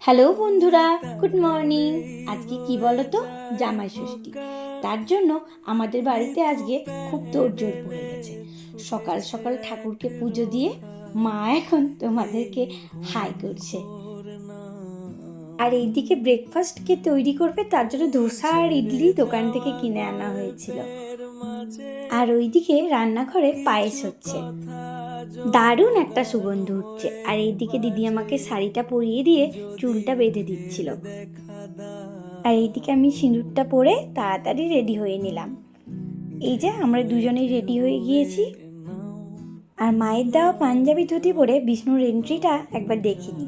Hello বন্ধুরা, good morning. আজকে কি বলো তো জামাই ষষ্ঠী। তার জন্য আমাদের বাড়িতে আজকে খুব তোড়জোড় পড়ে গেছে। সকাল সকাল ঠাকুরকে পুজো দিয়ে মা এখন তোমাদেরকে হাই করছে। আর এইদিকে ব্রেকফাস্টকে তৈরি করবে, তার জন্য ধোসা আর ইডলি দোকান থেকে কিনে আনা হয়েছিল। আর ওইদিকে রান্নাঘরে পায়েস হচ্ছে। দারুণ একটা সুগন্ধ উঠছে। আর এইদিকে দিদি আমাকে শাড়িটা পরিয়ে দিয়ে চুলটা বেঁধে দিচ্ছিল। আর এইদিকে আমি সিঁদুরটা পরে তাড়াতাড়ি রেডি হয়ে নিলাম। এই যে আমরা দুজনেই রেডি হয়ে গিয়েছি। আর মায়ের দেওয়া পাঞ্জাবি ধুতি পরে বিষ্ণুর এন্ট্রিটা একবার দেখিনি।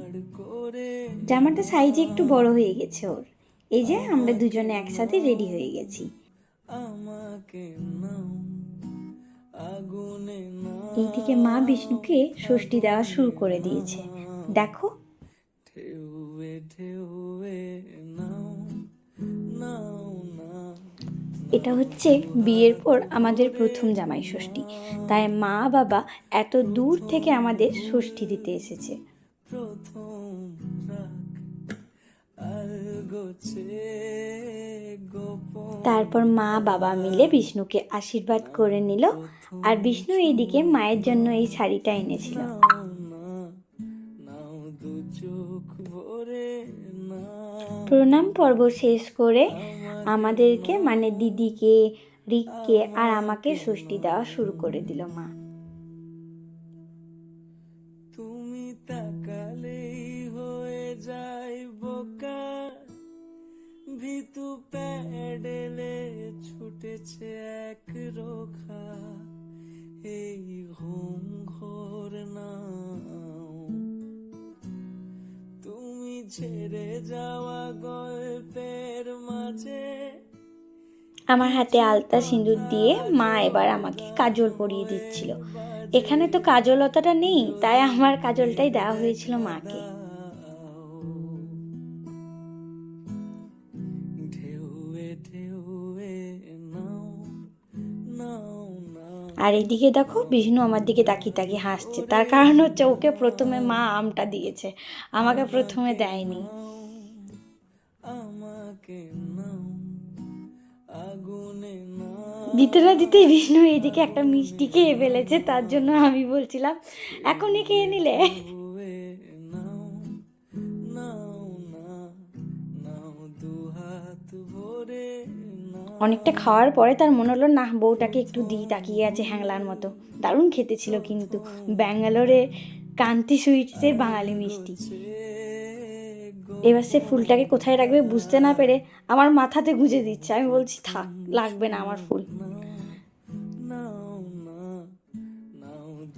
জামাটা সাইজে একটু বড় হয়ে গেছে ওর। এই যে আমরা দুজনে একসাথে রেডি হয়ে গেছি। এইদিকে মা বিষ্ণুকে ষষ্ঠী দেওয়া শুরু করে দিয়েছে। দেখো। এটা হচ্ছে বিয়ের পর আমাদের প্রথম জামাই ষষ্ঠী। তাই মা বাবা এত দূর থেকে আমাদের ষষ্ঠী দিতে এসেছে। তারপর মা বাবা মিলে বিষ্ণুকে আশীর্বাদ করে নিল, আর বিষ্ণু এইদিকে মায়ের জন্য এই শাড়িটা এনেছিল। প্রণাম পর্ব শেষ করে আমাদেরকে মানে দিদিকে, রিককে, আর আমাকে ষষ্ঠী দেওয়া শুরু করে দিল মা। তুমি ভিতু প্যাডেলে ছুটেছে এক রোখা এই ঘুম ঘোর নাও তুমি ছেড়ে যাওয়া গল্পের মাঝে আমার হাতে আলতা সিঁদুর দিয়ে মা এবার আমাকে কাজল পরিয়ে দিচ্ছিল। এখানে তো কাজলতাটা নেই, তাই আমার কাজলটাই দেওয়া হয়েছিল মাকে। আর এদিকে দেখো বিষ্ণু আমার দিকে তাকিয়ে তাকিয়ে হাসছে। তার কারণ হচ্ছে ওকে প্রথমে মা আমটা দিয়েছে, আমাকে প্রথমে দেয়নি। দিতে না দিতেই বিষ্ণু এইদিকে একটা মিষ্টি খেয়ে ফেলেছে, তার জন্য আমি বলছিলাম, এখনই খেয়ে নিলে। ভরে অনেকটা খাওয়ার পরে তার মনে হলো না বউটাকে একটু দিই, তাকিয়ে আছে হ্যাংলার মতো। দারুণ খেতে ছিল কিন্তু। ব্যাঙ্গালোরে কান্তি সুইটসের বাঙালি মিষ্টি। এবার সে ফুলটাকে কোথায় রাখবে বুঝতে না পেরে আমার মাথাতে গুঁজে দিচ্ছে। আমি বলছি, থাক, লাগবে না আমার ফুল।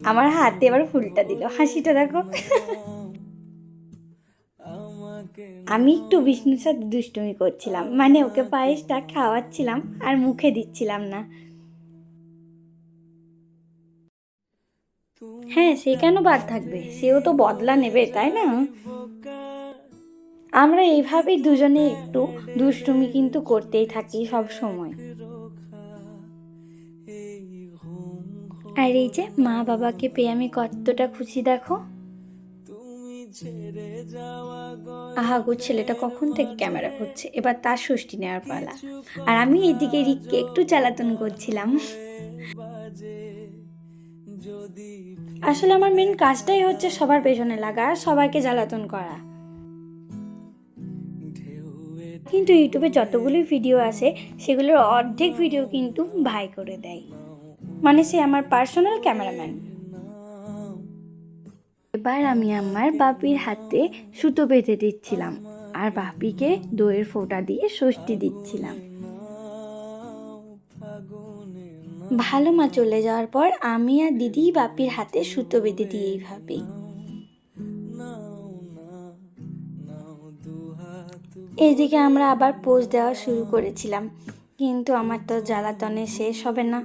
আমার হাতে এবার ফুলটা দিল। হাসিটা দেখো। আমি একটু বিষ্ণুর সাথে দুষ্টুমি করছিলাম। মানে ওকে পায়েসটা খাওয়াচ্ছিলাম আর মুখে দিচ্ছিলাম না। হ্যাঁ সে কেন বাদ থাকবে? সেও তো বদলা নেবে, তাই না? আমরা এইভাবেই দুজনে একটু দুষ্টুমি কিন্তু করতেই থাকি সব সময়। আর এই যে মা বাবাকে পেয়ে আমি কতটা খুশি, দেখো? গল্প আহাগো ছেলেটা কখন থেকে ক্যামেরা করছে এবার তার ষষ্ঠী নেওয়ার পালা। আর আমি এদিকে রিককে একটু জ্বালাতন করছিলাম। আসলে আমার মেন কাজটাই হচ্ছে সবার পেছনে লাগা আর সবাইকে জ্বালাতন করা। কিন্তু ইউটিউবে যতগুলি ভিডিও আছে সেগুলোর অর্ধেক ভিডিও কিন্তু ভাই করে দেয়। মানে সে আমার পার্সোনাল ক্যামেরাম্যান এবার আমি আমার বাপির হাতে সুতো বেঁধে দিচ্ছিলাম আর বাপিকে দইয়ের ফোঁটা দিয়ে ষষ্ঠী দিচ্ছিলাম। ভালো মা চলে যাওয়ার পর আমি আর দিদি বাপির হাতে সুতো বেঁধে দিই এইভাবে। এইদিকে আমরা আবার পোজ দেওয়া শুরু করেছিলাম, কিন্তু আমার তো জ্বালাতনে শেষ হবে না।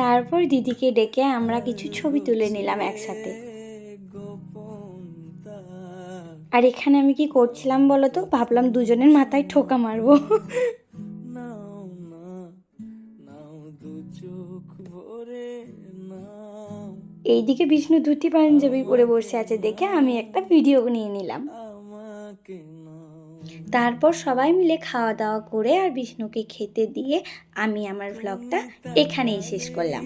তারপর দিদিকে ডেকে আমরা কিছু ছবি তুলে নিলাম একসাথে। আর এখানে আমি কি করছিলাম বলো তো ভাবলাম দুজনের মাথায় ঠোকা মারবো। এইদিকে বিষ্ণু ধুতি পাঞ্জাবি পরে বসে আছে দেখে আমি একটা ভিডিও নিয়ে নিলাম। তারপর সবাই মিলে খাওয়া দাওয়া করে আর বিষ্ণুকে খেতে দিয়ে আমি আমার ব্লগটা এখানেই শেষ করলাম।